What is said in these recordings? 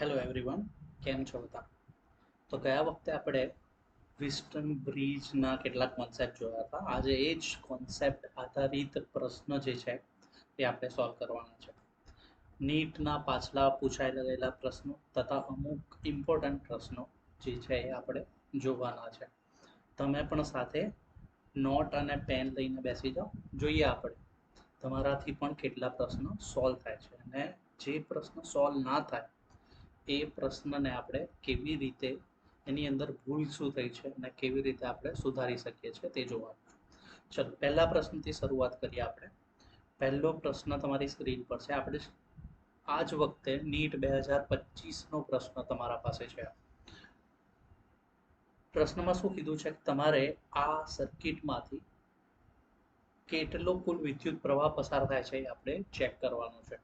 Hello everyone કેમ છો બધા? તો ગયા વખતે આપણે વિસ્ટન બ્રિજના કેટલાક કોન્સેપ્ટ જોયા હતા. આજે એ જ કોન્સેપ્ટ આધારિત પ્રશ્ન જે છે, એ આપણે સોલ્વ કરવાના છે. નીટના પાછલા પૂછાયેલા રહેલા પ્રશ્નો તથા અમુક ઇમ્પોર્ટન્ટ પ્રશ્નો જે છે, એ આપણે જોવાના છે. તમે પણ સાથે નોટ અને પેન લઈને બેસી જાઓ. જોઈએ આપણે તમારાથી પણ કેટલા પ્રશ્નો સોલ્વ થાય છે અને જે પ્રશ્ન સોલ્વ ના થાય એ પ્રશ્નને આપણે કેવી રીતે એની અંદર ભૂલ શું થઈ છે અને કેવી રીતે આપણે સુધારી શકીએ છીએ તે જોવાનું ચલો, પહેલા પ્રશ્નથી શરૂઆત કરીએ આપણે. પહેલો પ્રશ્ન તમારી સ્ક્રીન પર છે. આપણે આ જ વખતે નીટ બે હજાર પચીસનો પ્રશ્ન તમારા પાસે છે. પ્રશ્નમાં શું કીધું છે કે તમારે આ સર્કિટમાંથી કેટલો કુલ વિદ્યુત પ્રવાહ પસાર થાય છે એ આપણે ચેક કરવાનું છે.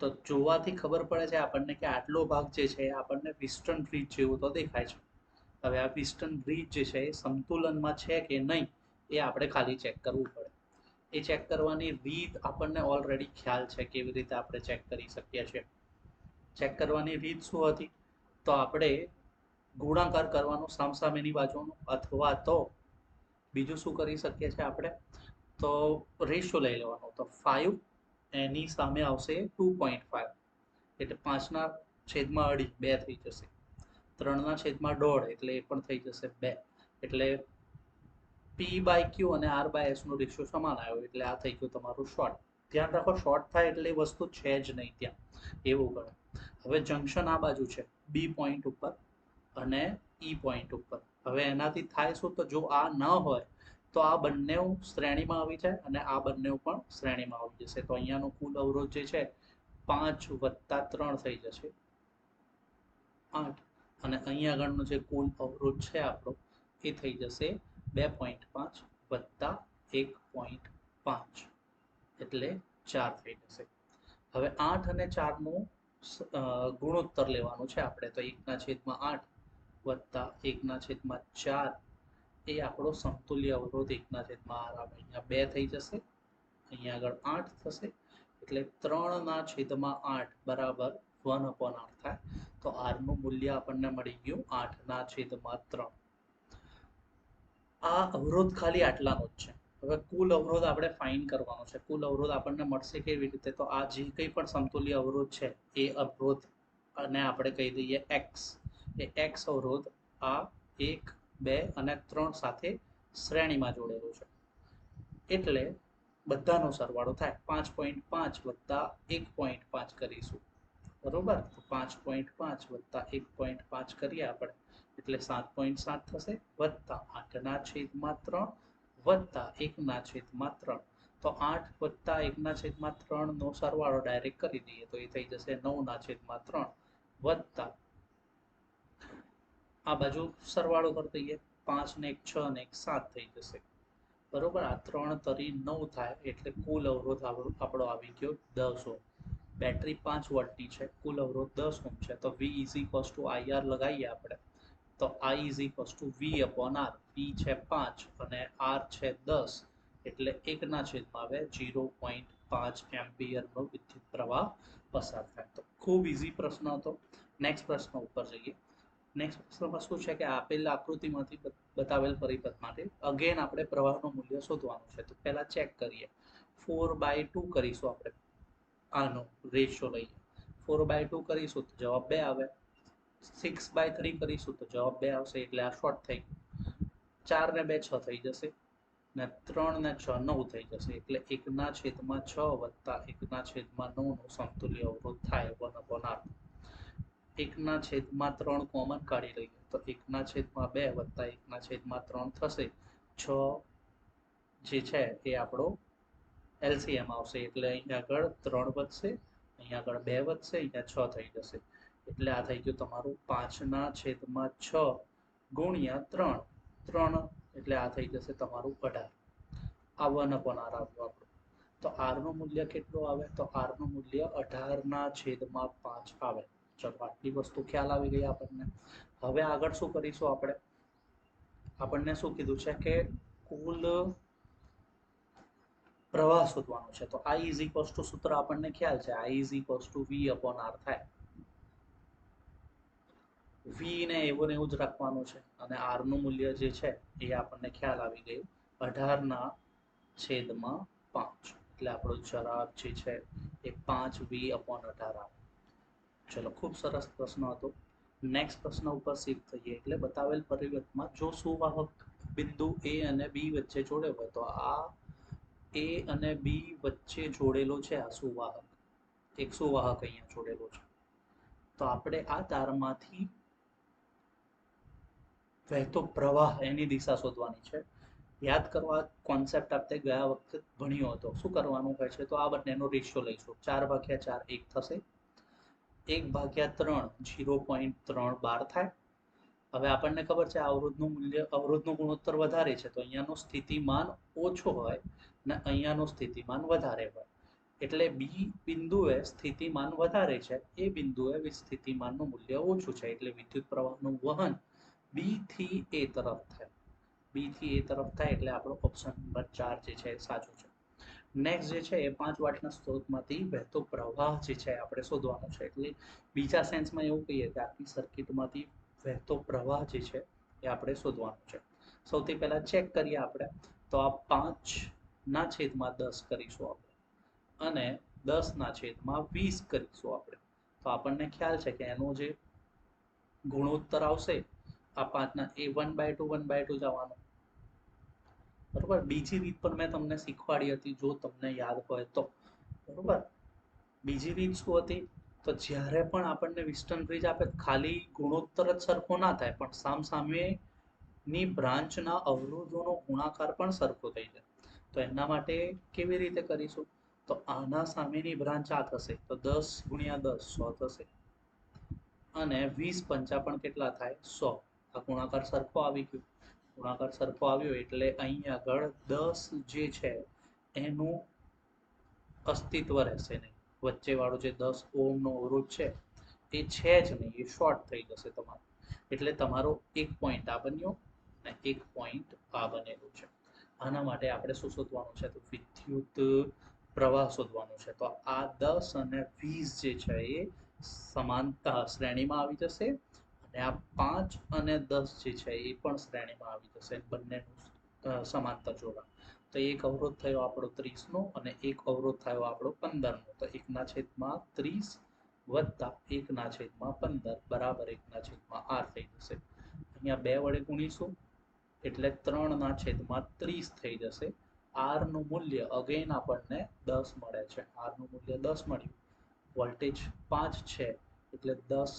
તો જોવાથી ખબર પડે છે આપણને કે આટલો ભાગ જે છે આપણને વિસ્ટર્ન બ્રિજ જેવું તો દેખાય છે. હવે આ વિસ્ટર્ન બ્રિજ જે છે એ સંતુલનમાં છે કે નહીં એ આપણે ખાલી ચેક કરવું પડે. એ ચેક કરવાની રીત આપણને ઓલરેડી ખ્યાલ છે કેવી રીતે આપણે ચેક કરી શકીએ છીએ. ચેક કરવાની રીત શું હતી? તો આપણે ગુણાકાર કરવાનો સામસામેની બાજુનું અથવા તો બીજું શું કરી શકીએ છીએ આપણે? તો રેશિયો લઈ લેવાનો. તો ફાઈવ એની સામે આવશે ટુ પોઈન્ટ ફાઈવ એટલે પાંચના છેદમાં અઢી, બે થઈ જશે. ત્રણના છેદમાં દોઢ, એટલે એ પણ થઈ જશે બે. એટલે પી બાય ક્યુ અને આર બાય એસનો રેશિયો સમાન આવ્યો, એટલે આ થઈ ગયું તમારું શોર્ટ ધ્યાન રાખો શોર્ટ થાય એટલે વસ્તુ છે જ નહીં ત્યાં. એવું ગણે હવે જંક્શન આ બાજુ છે બી પોઈન્ટ ઉપર અને ઈ પોઈન્ટ ઉપર. હવે એનાથી થાય શું? તો જો આ ન હોય તો આ બંને શ્રેણીમાં આવી જાય અને આ બંને પણ શ્રેણીમાં આવી જશે. તો અહીંયાનો કુલ અવરોધ જે છે, પાંચ વત્તા ત્રણ થઈ જશે. આઠ. અને અહીંયા આગળનો જે કુલ અવરોધ છે આપણો, એ થઈ જશે બે પોઈન્ટ પાંચ વત્તા એક પોઈન્ટ પાંચ. એટલે ચાર થઈ જશે. હવે આઠ અને ચારનું ગુણોત્તર લેવાનું છે આપણે. તો એકના છેદમાં આઠ વત્તા એકના છેદમાં ચાર એ આપણો સમતુલ્ય અવરોધ એકના છેદમાં આર આવે. અહીંયા બે થઈ જશે, અહીંયા આગળ આઠ થશે, એટલે ત્રણના છેદમાં આઠ બરાબર વન અપોન આઠ થાય. તો આરનું મૂલ્ય આપણને મળી ગયું આઠના છેદમાં ત્રણ. આ અવરોધ ખાલી આટલાનો જ છે. હવે કુલ અવરોધ આપણે ફાઇન કરવાનો છે. કુલ અવરોધ આપણને મળશે કેવી રીતે? તો આ જે કંઈ પણ સમતુલ્ય અવરોધ છે, એ અવરોધ અને આપણે કહી દઈએ એક્સ એ એક્સ અવરોધ આ એક બે અને ત્રણ સાથે શ્રેણીમાં જોડેલું છે. એટલે બધાનો સરવાળો થાય. પાંચ પોઈન્ટ પાંચ વત્તા એક પોઈન્ટ પાંચ કરીશું. બરોબર? પાંચ પોઈન્ટ પાંચ વત્તા એક પોઈન્ટ પાંચ કરીએ આપણે. એટલે સાત પોઈન્ટ સાત થશે. વત્તા આઠના છેદમાં ત્રણ વત્તા એકના છેદમાં ત્રણ. તો આઠ વત્તા એકના છેદમાં ત્રણનો સરવાળો ડાયરેક્ટ કરી દઈએ તો એ થઈ જશે નવના છેદમાં ત્રણ વત્તા આ બાજુ સરવાળો કરી દઈએ. પાંચ ને એક, છ ને એક, સાત થઈ જશે. બરોબર? આ ત્રણ તરી નવ થાય એટલે કુલ અવરોધ આપણો આવી ગયો દસ ઓમ બેટરી પાંચ વોટની છે, કુલ અવરોધ દસ ઓમ છે. તો V is equals to I R લગાવીએ આપણે. તો I is equals to V upon R V છે પાંચ અને આર છે દસ. એટલે એકના છેદમાં આવે જીરો પોઈન્ટ પાંચ એમ્પિયરનો વિદ્યુત પ્રવાહ પસાર થાય. તો ખૂબ ઇઝી પ્રશ્ન હતો. નેક્સ્ટ પ્રશ્ન ઉપર જઈએ. નેક્સ્ટ પ્રશ્નમાં શું છે કે આપેલ આકૃતિમાંથી બતાવેલ પરિપથ માટે અગેન આપણે પ્રવાહનું મૂલ્ય શોધવાનું છે. તો પહેલાં ચેક કરીએ. ફોર બાય ટુ કરીશું આપણે. આનો રેશિયો લઈએ. ફોર બાય ટુ કરીશું તો જવાબ બે આવે. સિક્સ બાય થ્રી કરીશું તો જવાબ બે આવશે. એટલે આ શોર્ટ થઈ ગયું. ચાર ને બે છ થઈ જશે. ને ત્રણ ને છ નવ થઈ જશે. એટલે એકના છેદમાં છ વત્તા એકના છેદમાં નવનું સમતુલ્ય અવરોધ થાય. વન અપોન આર એકના છેદમાં ત્રણ કોમન કાઢી લઈએ તો એકના છેદમાં બે વત્તા એકના છેદમાં ત્રણ થશે. છ જે છે એ આપણો એલસીએમ આવશે. એટલે અહીંયા આગળ ત્રણ વધશે અહીંયા આગળ બે વધશે, અહીંયા છ થઈ જશે. એટલે આ થઈ ગયું તમારું પાંચના છેદમાં છ ગુણ્યા ત્રણ. ત્રણ એટલે આ થઈ જશે તમારું અઢાર. આ વન અપોન આર આવ્યું આપણું. તો આરનું મૂલ્ય કેટલું આવે? તો આરનું મૂલ્ય અઢારના છેદમાં પાંચ આવે. ચલો આટલી વસ્તુ ખ્યાલ આવી ગઈ આપણને. હવે આગળ શું કરીશું આપણે? આપણને શું કીધું છે કે કુલ પ્રવાહ શોધવાનો છે. તો આઈ ઇઝ ઇક્વલ્સ ટુ સૂત્ર આપણને ખ્યાલ છે. I is equals to V upon R થાય. વી ને એવું ને એવું જ રાખવાનું છે. અને આરનું મૂલ્ય જે છે એ આપણને ખ્યાલ આવી ગયું. અઢારના છેદમાં પાંચ. એટલે આપણો જવાબ જે છે એ પાંચ વી અપોન અઢાર આવે ચલો, ખૂબ સરસ પ્રશ્ન હતો. નેક્સ્ટ પ્રશ્ન ઉપર શિફ્ટ થઈએ. એટલે બતાવેલ પરિવર્તમાં જો સુવાહક બિંદુ એ અને બી વચ્ચે જોડે હોય, તો આ એ અને બી વચ્ચે જોડેલો છે આ સુવાહક. એક સુવાહક અહીંયા જોડેલો છે. તો આપણે આ તારમાંથી વહેતો પ્રવાહ એની દિશા શોધવાની છે. યાદ કરવા કોન્સેપ્ટ આપણે ગયા વખતે ભણ્યો હતો. શું કરવાનું હોય છે? તો આ બંનેનો રેશિયો લઈશું. ચાર ભાગ્યા ચાર, એક થશે. એક ભાગ્યા ત્રણ જીરો પોઈન્ટ ત્રણ બાર થાય. હવે આપણને ખબર છે અવરોધનું મૂલ્ય, અવરોધનું ગુણોત્તર વધારે છે, તો અહીંયાનું સ્થિતિમાન ઓછો હોય અને અહીંયાનું સ્થિતિમાન વધારે હોય. એટલે બી બિંદુએ સ્થિતિમાન વધારે છે, એ બિંદુએ સ્થિતિમાનનું મૂલ્ય ઓછું છે, એટલે વિદ્યુત પ્રવાહનું વહન બી થી એ તરફ થાય. બી થી એ તરફ થાય એટલે આપણો ઓપ્શન નંબર ચાર જે છે એ સાચો છે. નેક્સ્ટ જે છે એ પાંચ વાટના સ્ત્રોતમાંથી વહેતો પ્રવાહ જે છે આપણે શોધવાનો છે. એટલે બીજા સેન્સમાં એવું કહીએ કે આખી સર્કિટમાંથી વહેતો પ્રવાહ જે છે એ આપણે શોધવાનો છે. સૌથી પહેલાં ચેક કરીએ આપણે, તો આ પાંચના છેદમાં દસ કરીશું આપણે અને દસના છેદમાં વીસ કરીશું આપણે. તો આપણને ખ્યાલ છે કે એનો જે ગુણોત્તર આવશે, આ પાંચના એ one by two one by two જવાનું. બરોબર? બીજી રીત પણ મેં તમને શીખવાડી હતી, જો તમને યાદ હોય તો. બરોબર? બીજી રીત શું હતી? તો જ્યારે પણ આપણને વિસ્ટર્ન બ્રિજ આપે ખાલી ગુણોત્તર જ સરખો ના થાય, પણ સામસામેની બ્રાન્ચના અવરોધોનો ગુણાકાર પણ સરખો થઈ જાય. તો એના માટે કેવી રીતે કરીશું? તો આના સામેની બ્રાન્ચ આ થશે, તો દસ ગુણ્યા દસ સો થશે. અને વીસ પંચા પણ કેટલા થાય? સો. આ ગુણાકાર સરખો આવી ગયો. ગુણાકાર સરખો આવ્યો એટલે અહીં આગળ દસ જે છે, એનું અસ્તિત્વ રહેશે નહીં. વચ્ચેવાળો જે દસ ઓમનો અવરોધ છે, એ છે જ નહીં. એ શોર્ટ થઈ જશે તમારો. એટલે તમારો એક પોઈન્ટ આ બન્યો અને એક પોઈન્ટ આ બનેલું છે. આના માટે આપણે શું શોધવાનું છે? તો વિદ્યુત પ્રવાહ શોધવાનું છે. તો આ દસ અને વીસ જે છે, એ સમાનતા શ્રેણીમાં આવી જશે. અને આ પાંચ અને દસ જે છે એ પણ શ્રેણીમાં આવી જશે બંનેનું સમાંતર જોડાણ. તો એક અવરોધ થયો આપણો ત્રીસનો અને એક અવરોધ થયો આપણો પંદરનો. તો એકના છેદમાં ત્રીસ વત્તા એકના છેદમાં પંદર બરાબર એકના છેદમાં આર થઈ જશે. અહીંયા બે વડે ગુણીશું એટલે ત્રણના છેદમાં ત્રીસ થઈ જશે. આરનું મૂલ્ય અગેન આપણને દસ મળે છે. આરનું મૂલ્ય દસ મળ્યું. વોલ્ટેજ પાંચ છે એટલે દસ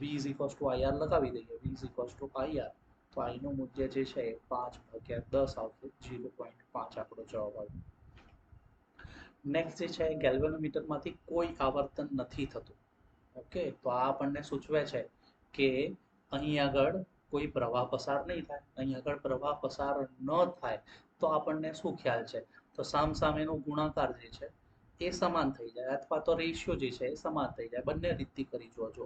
V is equals to I R લગાવી દઈએ. V is equals to I R તો આઈનું મૂલ્ય જે છે એ પાંચ ભાગ્યા દસ આવશે. ઝીરો પોઈન્ટ પાંચ આપણો જવાબ આવ્યો. નેક્સ્ટ જે છે ગેલ્વેનોમીટરમાંથી કોઈ આવર્તન નથી થતું. ઓકે તો આ આપણને સૂચવે છે કે અહીં આગળ કોઈ પ્રવાહ પસાર નહીં થાય. અહીં આગળ પ્રવાહ પસાર ન થાય. તો આપણને શું ખ્યાલ છે? તો સામ સામેનો ગુણાકાર જે છે એ સમાન થઈ જાય અથવા તો રેશિયો જે છે એ સમાન થઈ જાય. બંને રીતથી કરી જોજો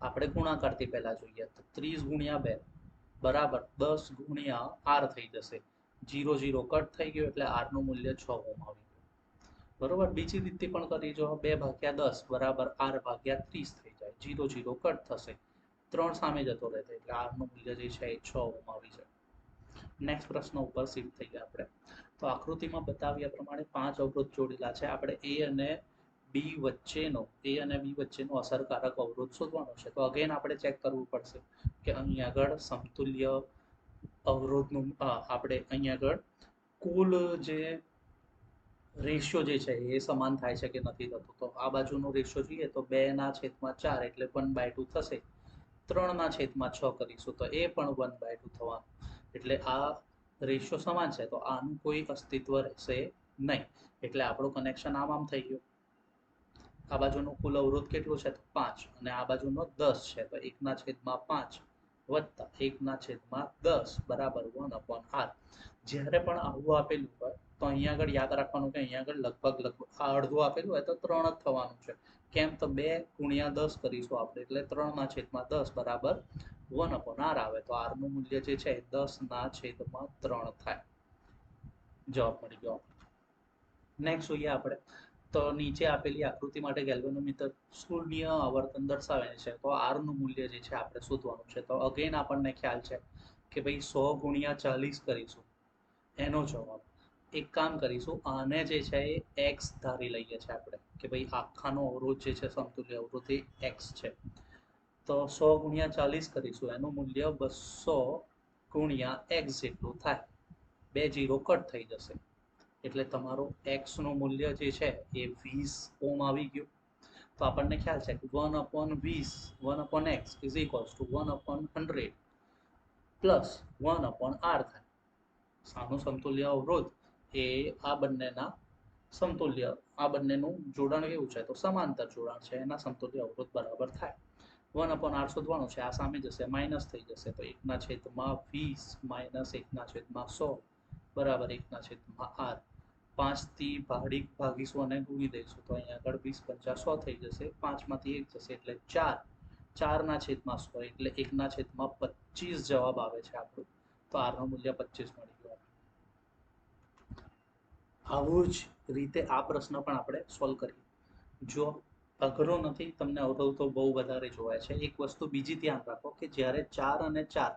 આપણે ગુણાકારથી પહેલાં જોઈએ તો ત્રીસ ગુણ્યા બે બરાબર દસ ગુણ્યા આર થઈ જશે. જીરો જીરો કટ થઈ ગયો એટલે આરનું મૂલ્ય છ ઓમ આવી ગયું. બરોબર? બીજી રીતથી પણ કરી જો બે ભાગ્યા દસ બરાબર આર ભાગ્યા ત્રીસ થઈ જાય. જીરો જીરો કટ થશે. ત્રણ સામે જતો રહેશે એટલે આરનું મૂલ્ય જે છે એ છ ઓમ આવી જાય. નેક્સ્ટ પ્રશ્ન ઉપર શિફ્ટ થઈ ગયા આપણે. તો આકૃતિમાં બતાવ્યા પ્રમાણે પાંચ અવરોધ જોડેલા છે. આપણે એ અને બી વચ્ચેનો એ અને બી વચ્ચેનો અસરકારક અવરોધ શોધવાનો છે. તો અગેન આપણે ચેક કરવું પડશે કે અહીં આગળ સમતુલ્ય અવરોધનું આપણે અહીં આગળ કુલ જે રેશિયો જે છે એ સમાન થાય છે કે નથી થતો. તો આ બાજુનો રેશિયો જોઈએ તો બે ના છેદમાં ચાર એટલે વન બાય ટુ થશે. ત્રણના છેદમાં છ કરીશું તો એ પણ વન બાય ટુ થવાનું. એટલે આ રેશિયો સમાન છે, તો આનું કોઈ અસ્તિત્વ રહેશે નહીં. એટલે આપણું કનેક્શન આમ આમ થઈ ગયું. આ બાજુનું કુલ અવરોધ કેટલો છે? તો પાંચ. અને આ બાજુનો દસ છે, તો એકના છેદમાં પાંચ વત્તા એકના છેદમાં દસ બરાબર વન અપોન આર જ્યારે પણ આવું આપેલું હોય, તો અહીંયા આગળ યાદ રાખવાનું કે અહીંયા આગળ લગભગ લગભગ આ અડધું આપેલું હોય તો ત્રણ જ થવાનું છે. કેમ? તો બે ગુણ્યા દસ કરીશું આપણે, એટલે ત્રણના છેદમાં દસ બરાબર વન અપોન આર આવે તો આરનું મૂલ્ય જે છે એ દસના છેદમાં ત્રણ થાય. જવાબ મળી ગયો નેક્સ્ટ જોઈએ આપણે. તો નીચે આપેલી આકૃતિ માટે ગેલ્વેનોમીટર શૂન્ય આવર્તન દર્શાવે છે. તો આરનું મૂલ્ય જે છે આપણે શોધવાનું છે. તો અગેન આપણને ખ્યાલ છે કે ભાઈ સો ગુણ્યા ચાલીસ કરીશું. એનો જવાબ. એક કામ કરીશું, આને જે છે એ એક્સ ધારી લઈએ છીએ આપણે. કે ભાઈ આખાનો અવરોધ જે છે સમતુલ્ય અવરોધ એ એક્સ છે. તો સો ગુણ્યા ચાલીસ કરીશું. એનું મૂલ્ય બસો ગુણ્યા એક્સ જેટલું થાય. બે જીરો કટ થઈ જશે. એટલે તમારું એક્સનું મૂલ્ય જે છે એ વીસ ઓમ આવી ગયું. તો આપણને ખ્યાલ છે કે વન અપોન વીસ, one upon X is equals to one upon hundred plus one upon R થાય. સાનું સમતુલ્ય અવરોધ એ આ બંનેના સમતુલ્ય, આ બંનેનું જોડાણ કેવું છે. તો સમાંતર જોડાણ છે. એના સમતુલ્ય અવરોધ બરાબર થાય. વન અપોન આર ત્રણ છે. આ સામે જશે. માઇનસ થઈ જશે. તો એકના છેદમાં વીસ માઇનસ એકના છેદમાં સો બરાબર એકના છેદમાં આર. પાંચથી ભાડીક ભાગીશું અને ગુણી દઈશું. તો અહીંયા આગળ વીસ પંચા સો થઈ જશે. પાંચમાંથી એક જશે એટલે ચાર. ચારના છેદમાં સો એટલે એકના છેદમાં પચીસ જવાબ આવે છે આપણું. તો આરનું મૂલ્ય પચીસ મળી ગયું આવું જ રીતે આ પ્રશ્ન પણ આપણે સોલ્વ કરીએ. જો અઘરો નથી, તમને અવરોધ બહુ વધારે જોવાય છે. એક વસ્તુ બીજી ધ્યાન રાખો કે જ્યારે ચાર અને ચાર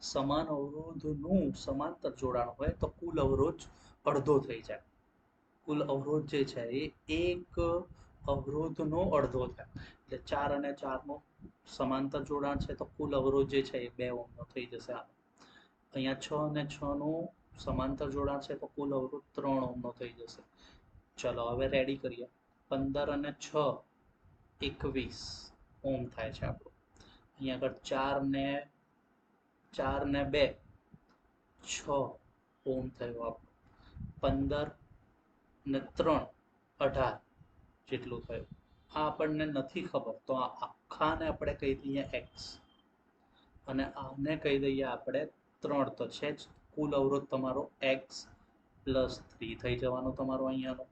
સમાન અવરોધનું સમાંતર જોડાણ હોય તો કુલ અવરોધ અડધો થઈ જાય. કુલ અવરોધ જે છે એ એક અવરોધનો અડધો થાય એટલે ચાર અને ચારનો સમાંતર જોડાણ છે તો કુલ અવરોધ જે છે એ બે ઓમનો થઈ જશે આ અહીંયા છ અને છનું સમાંતર જોડાણ છે તો કુલ અવરોધ ત્રણ ઓમનો થઈ જશે. ચલો, હવે રેડી કરીએ. પંદર અને છ એકવીસ ઓમ થાય છે આપણું. અહીંયા આગળ ચાર ને ચાર ને બે, છ ઓમ થયો આપણું. પંદર ને ત્રણ, અઢાર જેટલું થયું. આ આપણને નથી ખબર, તો આ આખાને આપણે કહી દઈએ એક્સ અને આને કહી દઈએ આપણે ત્રણ, તો છે જ કુલ અવરોધ તમારો એક્સ પ્લસ થ્રી થઈ જવાનો તમારો અહીંયાનો.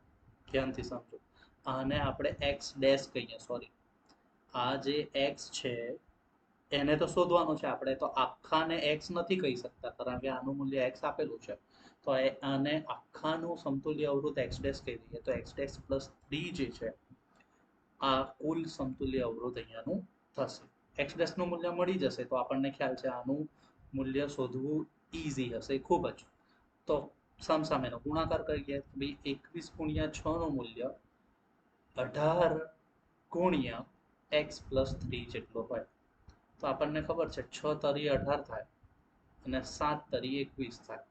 ધ્યાનથી સમજો. આને આપણે એક્સ ડેશ કહીએ સોરી આ જે એક્સ છે, એને તો શોધવાનું છે આપણે, તો આખાને એક્સ નથી કહી શકતા, કારણ કે આનું મૂલ્ય એક્સ આપેલું છે. તો આને આખાનું સમતુલ્ય અવરોધ એક્સ ડેશ કહી દઈએ, તો એક્સ ડેશ પ્લસ થ્રી જે છે, આ કુલ સમતુલ્ય અવરોધ અહીંયાનું થશે. એક્સ ડેશનું મૂલ્ય મળી જશે, તો આપણને ખ્યાલ છે આનું મૂલ્ય શોધવું ઇઝી હશે, ખૂબ જ. તો સામસામેનો ગુણાકાર કરીએ ભાઈ એકવીસ ગુણ્યા છનું મૂલ્ય અઢાર ગુણ્યા એક્સ પ્લસ થ્રી જેટલો હોય. તો આપણને ખબર છે છ તરી અઢાર થાય અને સાત તરી એકવીસ થાય.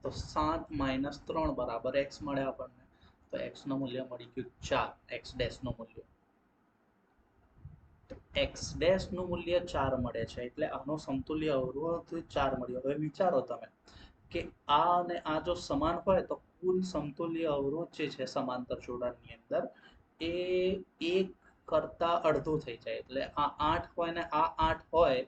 તો સાત માઇનસ ત્રણ બરાબર એક્સ મળે આપણને. તો એક્સનું મૂલ્ય મળી ગયું ચાર એક્સ ડેશનું મૂલ્ય. એક્સ ડેશનું મૂલ્ય ચાર મળે છે એટલે આનો સમતુલ્ય અવરોધ ચાર મળ્યો. હવે વિચારો તમે કે આ અને આ જો સમાન હોય તો કુલ સમતુલ્ય અવરોધ જે છે સમાંતર જોડાણની અંદર, એ એક કરતા અડધો થઈ જાય. એટલે આ આઠ હોય ને આ આઠ હોય,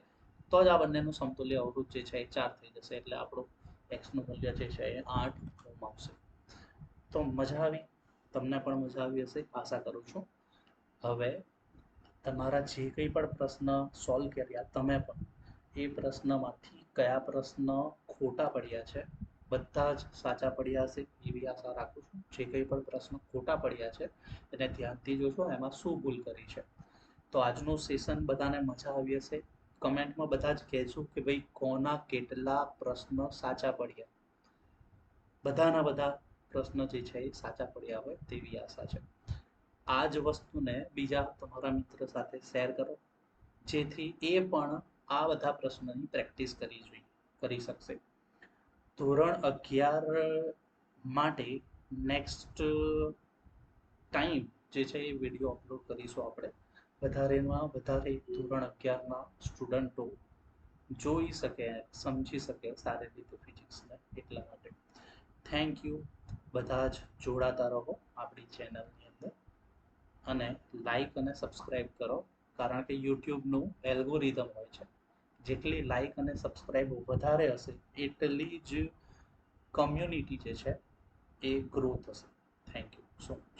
તો જ આ બંનેનું સમતુલ્ય અવરોધ જે છે એ ચાર થઈ જશે. એટલે આપણું એક્સનું મૂલ્ય જે છે એ આઠ આવશે તો મજા આવી? તમને પણ મજા આવી હશે? આશા કરું છું. હવે તમારા જે કંઈ પણ પ્રશ્ન સોલ્વ કર્યા, તમે પણ એ પ્રશ્નમાંથી કયા પ્રશ્ન ખોટા પડ્યા છે બધા જ સાચા પડ્યા હશે એવી આશા રાખું છું. જે કંઈ પણ પ્રશ્ન ખોટા પડ્યા છે, એને ધ્યાનથી જોશો એમાં શું ભૂલ કરી છે. તો આજનું સેશન બધાને મજા આવી હશે. કમેન્ટમાં બધા જ કહેજો કે ભાઈ, કોના કેટલા પ્રશ્ન સાચા પડ્યા? બધાના બધા પ્રશ્ન જે છે એ સાચા પડ્યા હોય તેવી આશા છે. આ જ વસ્તુને બીજા તમારા મિત્ર સાથે શેર કરો, જેથી એ પણ આ બધા પ્રશ્નની પ્રેક્ટિસ કરી જોઈએ કરી શકશે. ધોરણ અગિયાર માટે નેક્સ્ટ ટાઈમ જે છે એ વીડિયો અપલોડ કરીશું આપણે. વધારેમાં વધારે ધોરણ અગિયારના સ્ટુડન્ટો જોઈ શકે, સમજી શકે સારી રીતે ફિઝિક્સને એટલા માટે. થેન્ક યુ બધા જ જોડાતા રહો આપણી ચેનલની અંદર. અને લાઈક અને સબસ્ક્રાઈબ કરો, કારણ કે યુટ્યુબનું એલ્ગોરિધમ હોય છે. જેટલી લાઈક અને સબસ્ક્રાઈબ વધારે હશે, એટલી જ કમ્યુનિટી જે છે, એ ગ્રો થશે. Thank you so much